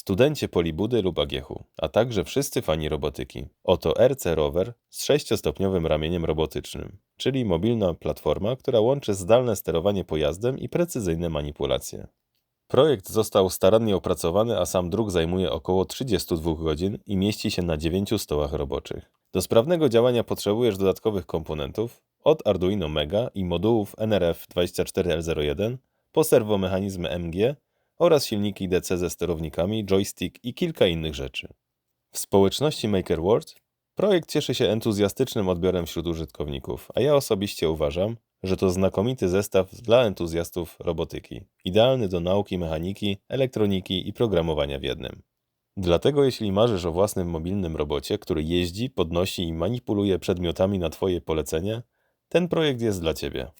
studencie Polibudy lub Agiechu, a także wszyscy fani robotyki. Oto RC Rower z sześciostopniowym ramieniem robotycznym, czyli mobilna platforma, która łączy zdalne sterowanie pojazdem i precyzyjne manipulacje. Projekt został starannie opracowany, a sam druk zajmuje około 32 godzin i mieści się na 9 stołach roboczych. Do sprawnego działania potrzebujesz dodatkowych komponentów, od Arduino Mega i modułów NRF24L01 po serwomechanizmy MG oraz silniki DC ze sterownikami, joystick i kilka innych rzeczy. W społeczności MakerWorld projekt cieszy się entuzjastycznym odbiorem wśród użytkowników, a ja osobiście uważam, że to znakomity zestaw dla entuzjastów robotyki, idealny do nauki mechaniki, elektroniki i programowania w jednym. Dlatego jeśli marzysz o własnym mobilnym robocie, który jeździ, podnosi i manipuluje przedmiotami na Twoje polecenie, ten projekt jest dla Ciebie.